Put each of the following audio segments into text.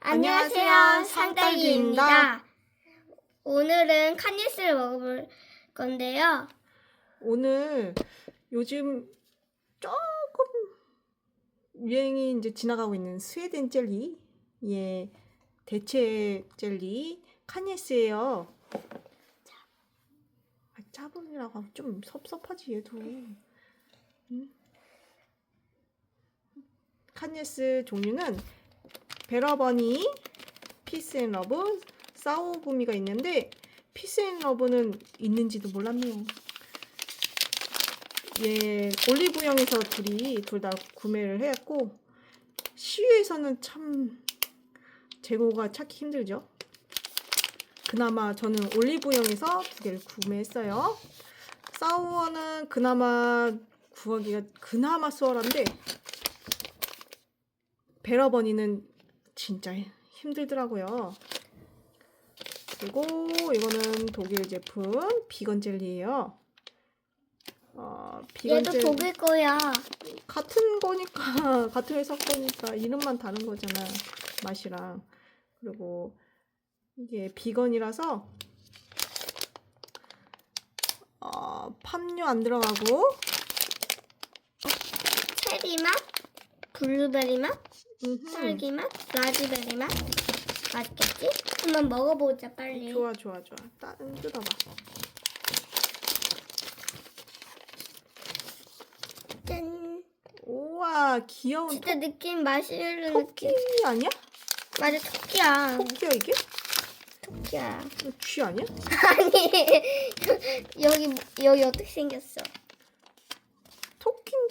안녕하세요, 상딸기입니다. 오늘은 카니스를 먹어볼 건데요. 오늘 요즘 조금 유행이 이제 지나가고 있는 스웨덴 젤리의 대체 젤리 카니스예요. 아, 짜분이라고 하면 좀 섭섭하지 얘도. 응? 카니스 종류는 베러버니, 피스앤러브, 사오구미가 있는데 피스앤러브는 있는지도 몰랐네요. 예, 올리브영에서 둘이 둘 다 구매를 했고 시유에서는 참 재고가 찾기 힘들죠. 그나마 저는 올리브영에서 두 개를 구매했어요. 사우어는 그나마 구하기가 그나마 수월한데 베러버니는 진짜 힘들더라고요. 그리고 이거는 독일 제품 비건 젤리예요. 어, 비건 얘도 젤 독일 거야. 같은 거니까 같은 회사 거니까 이름만 다른 거잖아 맛이랑 그리고 이게 비건이라서 어, 팜유 안 들어가고 체리 맛, 블루베리 맛. 딸기 맛, 라즈베리 맛. 맛있겠지? 한번 먹어보자 빨리. 좋아 좋아 좋아 다른 뜯어봐 짠. 우와 귀여운 진짜 느낌 마시멜로 토끼 느낌. 아니야? 맞아 토끼야. 토끼야 이게? 토끼야. 이거 쥐 아니야? 아니 여기 여기 어떻게 생겼어?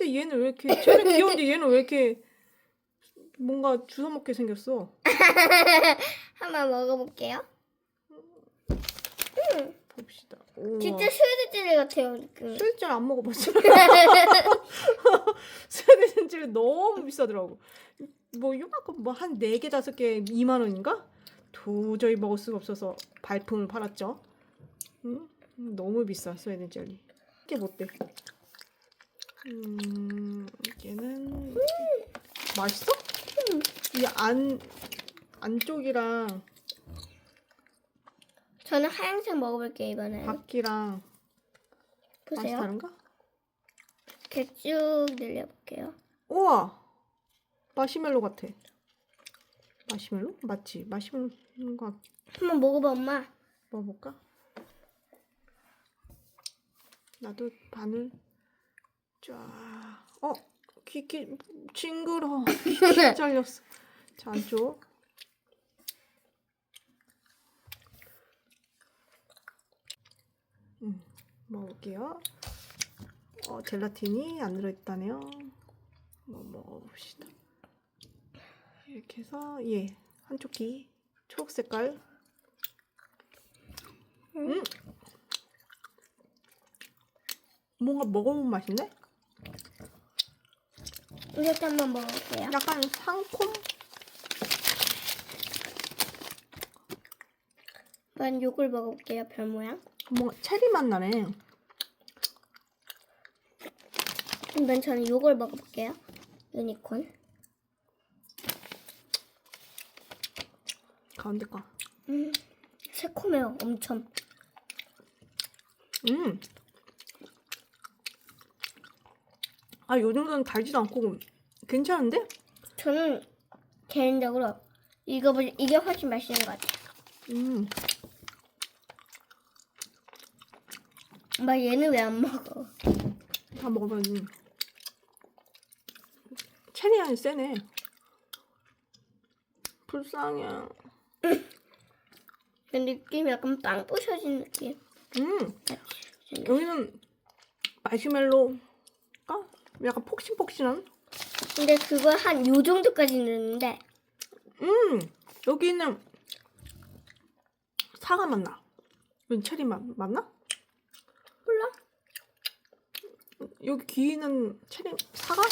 토끼인데 얘는 왜 이렇게 쟤는 귀여운데 얘는 왜 이렇게 뭔가 주워 먹게 생겼어 한번 먹어볼게요. 봅시다 우와. 진짜 젤리 같아요. 그. 스웨덴 안 먹어봤어. 스웨덴 너무 비싸더라고. 뭐 요만큼 뭐 한 네 개 다섯 개 2만 원인가? 도저히 먹을 수가 없어서 발품을 팔았죠. 음, 너무 비싸 스웨덴 젤리. 이게 못돼. 음, 얘는 맛있어? 이 안 안쪽이랑 저는 하얀색 먹어볼게요 이번에. 밖이랑 맛이 보세요. 다른가? 이렇게 쭉 늘려볼게요. 우와 마시멜로 같아 마시멜로? 맞지? 마시멜로인 것 같... 한번 먹어봐 엄마. 먹어볼까? 나도 반을 쫙 어? 귀끼 징그러. 귀 잘렸어. 자 안쪽. 음, 먹을게요. 어, 젤라틴이 안 들어있다네요. 한번 먹어봅시다. 이렇게 해서 예 한쪽 귀 초록 색깔. 음! 뭔가 먹어본 맛인데? 이것도 한번 먹어볼게요. 약간 상콤? 난 요걸 먹어볼게요 별 모양. 뭔가 체리 맛 나네 그럼 저는 요걸 먹어볼게요. 유니콘. 가운데 거 음, 새콤해요 엄청. 음. 아, 요 정도는 달지도 않고 괜찮은데? 저는 개인적으로 이거보다 이게 훨씬 맛있는 것 같아요. 음. 엄마 얘는 왜 안 먹어? 다 먹어봐야지. 체리 향이 세네. 불쌍해. 그 느낌이 약간 빵 부셔진 느낌. 음. 여기는 마시멜로가 약간 폭신폭신한? 근데 그거 한 요 정도까지 넣는데 음. 여기는 사과 맛 나. 여기 체리 맛 맞나? 몰라? 여기 귀는 체리 사과?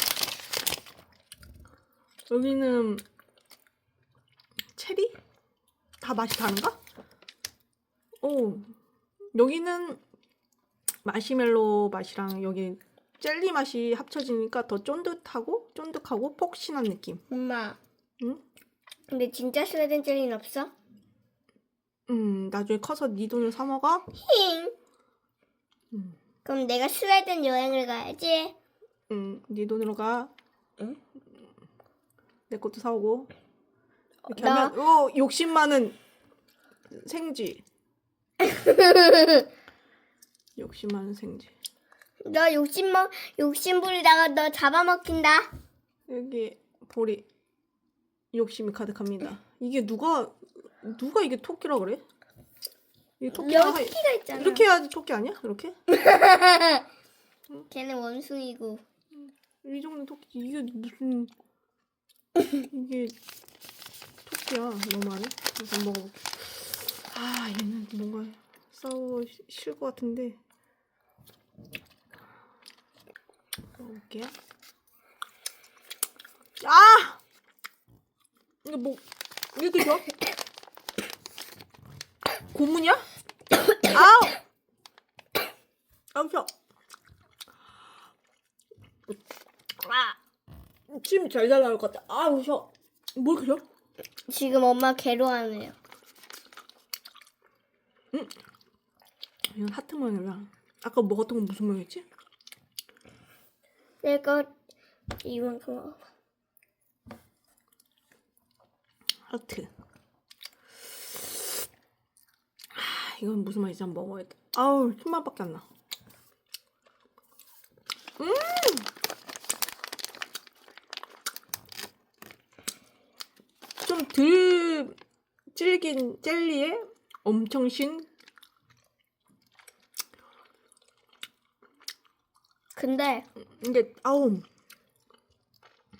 여기는 체리? 다 맛이 다른가? 오 여기는 마시멜로 맛이랑 여기 젤리 맛이 합쳐지니까 더 쫀득하고 쫀득하고 폭신한 느낌. 엄마 응? 근데 진짜 스웨덴 젤리는 없어? 음 나중에 커서 네 돈을 사 먹어. 힝. 음. 그럼 내가 스웨덴 여행을 가야지. 음네 돈으로 가. 응? 내 것도 사오고. 이렇게 나- 하면 어 욕심 많은 생쥐. 욕심 많은 생쥐. 너 욕심만 욕심 부리다가 너 잡아먹힌다. 여기 볼이 욕심이 가득합니다. 이게 누가 누가 이게 토끼라 그래? 이 토끼가 여기 토끼가 있잖아. 이렇게 해야지 토끼 아니야? 이렇게? 걔는 원숭이고. 이 정도 토끼 이게 무슨 이게 토끼야 너무하네. 한번 먹어볼게. 아 얘는 뭔가 싸우고 싫을 것 같은데 먹어볼게요. 아 이게 뭐 이렇게 줘? 고문이야? 아우 아우 혀. 침잘 잘 나올 것 같아. 아우 혀. 뭘 그려? 지금 엄마 괴로워하네요. 이건 하트 모양이야. 아까 먹었던 건 무슨 모양이지? 내가 이건 그거. 하트. 아, 이건 무슨 맛인지 한번 먹어야겠다. 아우, 힘맛밖에 안 나. 음! 좀덜 질긴 젤리에 엄청 신 근데 이게 아우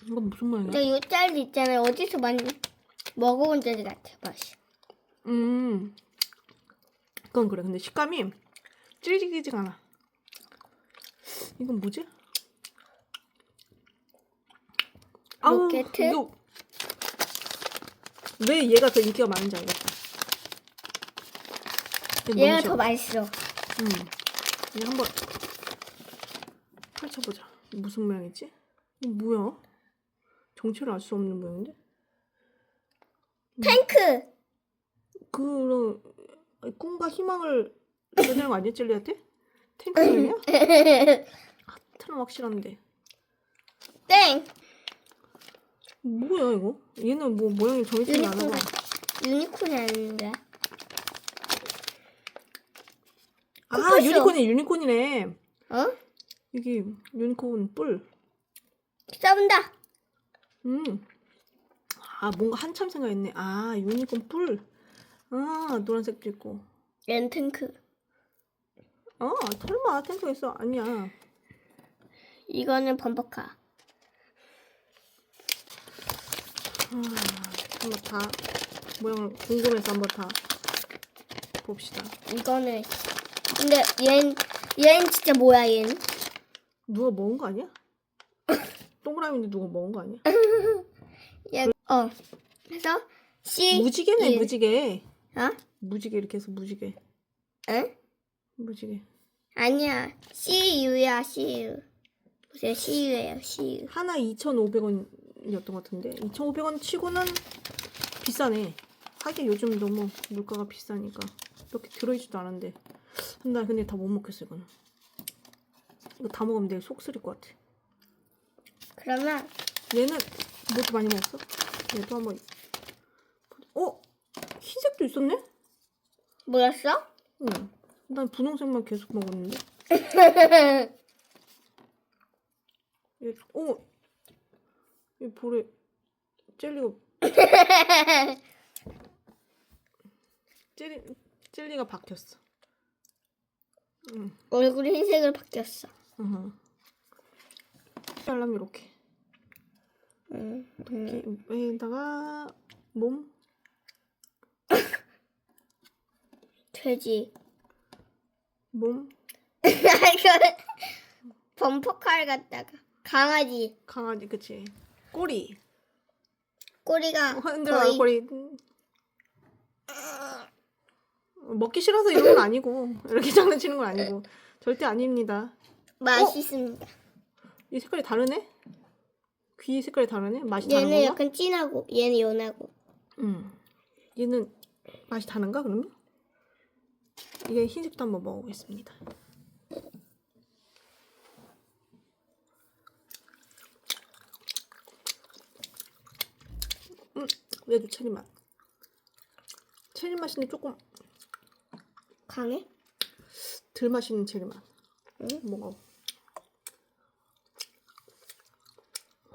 이건 무슨 모양이야? 근데 이 짤리 있잖아요. 어디서 많이 먹어본 젤리 같아 맛이. 음. 그건 그래. 근데 식감이 찔기지가 않아. 이건 뭐지? 아우, 로켓? 이거 왜 얘가 더 인기가 많은지 알겠다. 얘가 더 싫어. 맛있어. 음. 이거 한번 펼 쳐보자. 무슨 모양이지? 이거 뭐야? 정체를 알 수 없는 모양인데? 탱크. 그런 꿈과 희망을 되는 거 아니야 젤리한테? 탱크 모양이야? 하트는 확실한데 땡. 뭐야 이거? 얘는 뭐 모양이 정해지지 않아 봐. 유니콘이 아닌데. 아 코뿔소. 유니콘이 유니콘이네. 어? 이게 유니콘 뿔. 싸운다. 음. 아 뭔가 한참 생각했네. 아 유니콘 뿔. 아 노란색도 있고. 얘는 탱크. 아 설마 탱크 있어? 아니야. 이거는 범퍼카. 한번 다 모양을 궁금해서 한번 다 봅시다. 이거는 근데 얘는 얘는 진짜 뭐야 얘는? 누가 먹은 거 아니야? 동그라미인데 누가 먹은 거 아니야? 얘 어. 그래서 C 무지개네 예. 무지개. 어? 무지개 이렇게 해서 무지개. 응? 무지개. 아니야. C U야 C U. 무슨 C U예요 C U. 하나 2,500원이었던 것 같은데 2,500원 치고는 비싸네. 하긴 요즘 너무 물가가 비싸니까 이렇게 들어있지도 않은데 나 근데 다 못 먹겠어 이거는. 이거 다 먹으면 내일 속 쓰릴 것 같아. 그러면 얘는 뭐 이렇게 많이 먹었어? 얘도 한번 어? 흰색도 있었네? 뭐였어? 응. 난 분홍색만 계속 먹었는데. 얘, 어? 이 볼에 젤리가 젤리 젤리가 박혔어. 응. 얼굴이 흰색으로 바뀌었어. 어허. 하려면 이렇게. 응. 응. 이렇게 여기다가 몸, 돼지. 몸, 이거 범퍼카를 갖다가 강아지 강아지 그치? 꼬리. 꼬리가 흔들어 거의 꼬리. 먹기 싫어서 이런 건 아니고 이렇게 장난치는 건 아니고 절대 아닙니다. 맛있습니다. 이 색깔이 다르네? 귀 색깔이 다르네? 맛이 다른 얘는 건가? 약간 진하고 얘는 연하고 음. 얘는 맛이 다른가 그러면? 이게 흰색도 한번 먹어보겠습니다. 음, 얘도 체리 맛. 체리 맛인데 조금 강해? 덜 맛있는 체리 맛. 응? 먹어.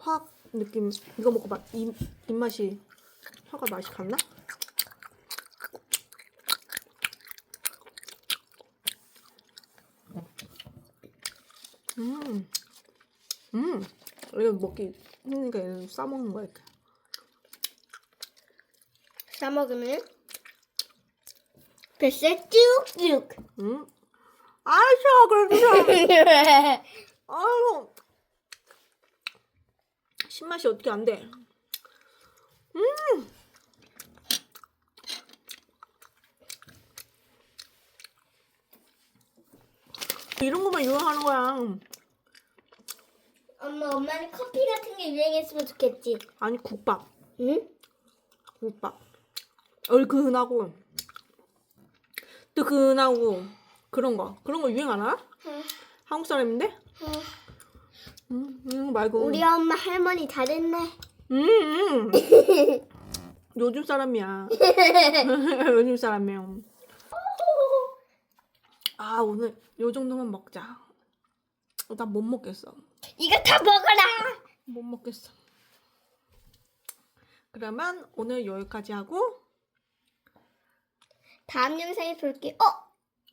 확 느낌 이거 먹어봐. 입 입맛이 혀가 맛이 갔나? 음, 음, 이거 먹기 힘드니까 얘는 싸 먹는 거야 이렇게. 싸 먹으면 뱃살 쭉 쭉. 음, 아쉬워 그래도 아유 신맛이 어떻게 안 돼? 음. 이런 것만 유행하는 거야. 엄마, 엄마는 커피 같은 게 유행했으면 좋겠지. 아니 국밥, 응? 국밥. 얼큰하고 뜨끈하고 그런 거, 그런 거 유행 안 하나? 한국 사람인데? 음, 음 말고. 우리 엄마 할머니 다 됐네. 음, 음. 요즘 사람이야. 요즘 사람이야. 아 오늘 요 정도만 먹자. 나 못 먹겠어. 이거 다 먹어라. 못 먹겠어. 그러면 오늘 여기까지 하고 다음 영상에 볼게. 어?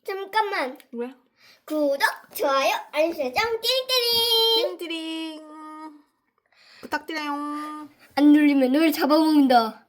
잠깐만. 왜? 구독, 좋아요, 알림 설정, 띠리띠리. 띵띠링 부탁드려요. 안 눌리면 널 잡아먹는다.